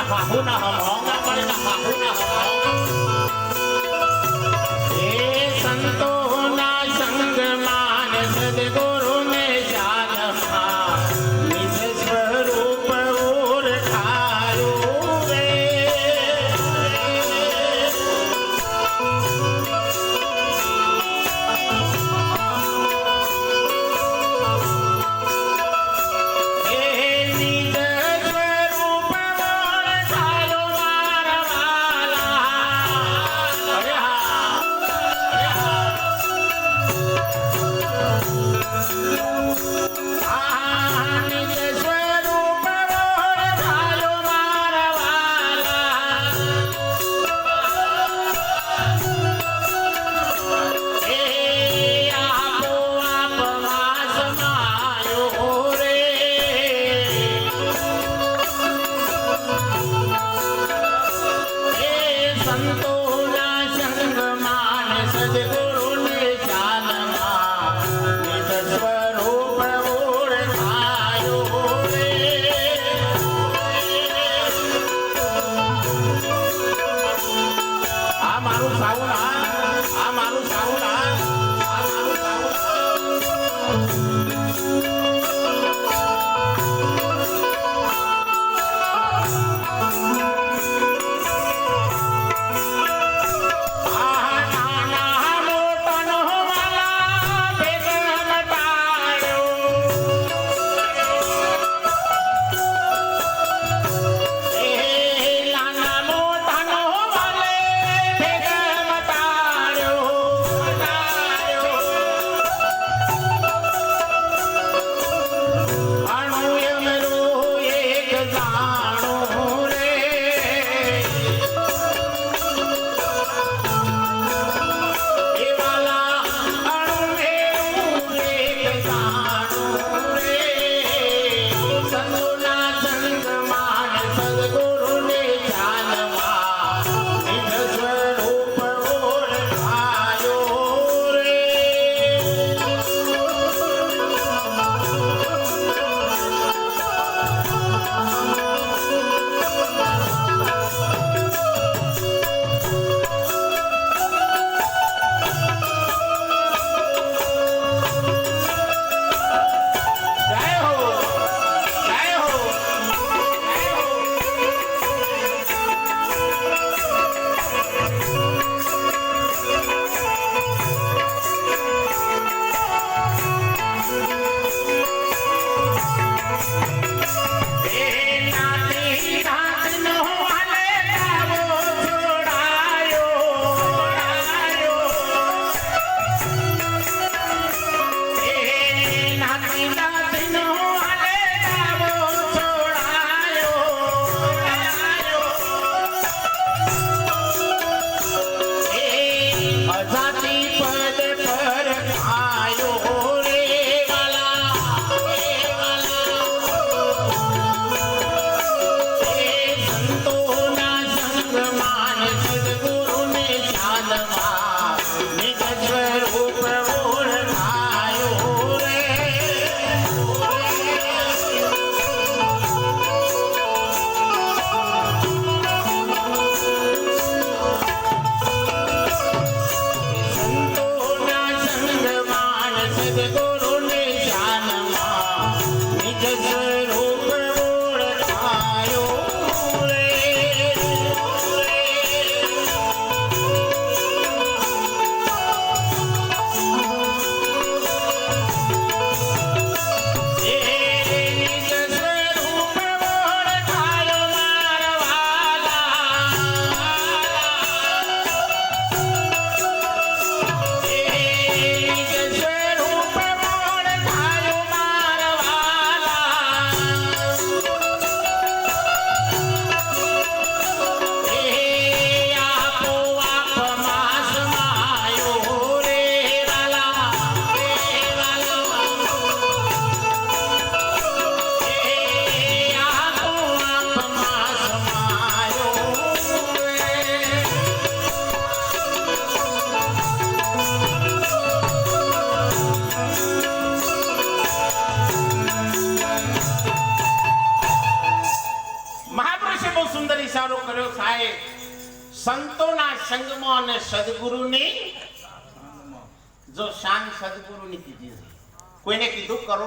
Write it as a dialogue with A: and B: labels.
A: นะหาหุนะหาหมองนะไปนะหาหุนะหา Hallelujah. વિચારો કર્યો સાહેબ. સંતોના સંગમાં અને સદગુરુની જો શાન સદગુરુની કીધી કોઈને કીધું? કરો.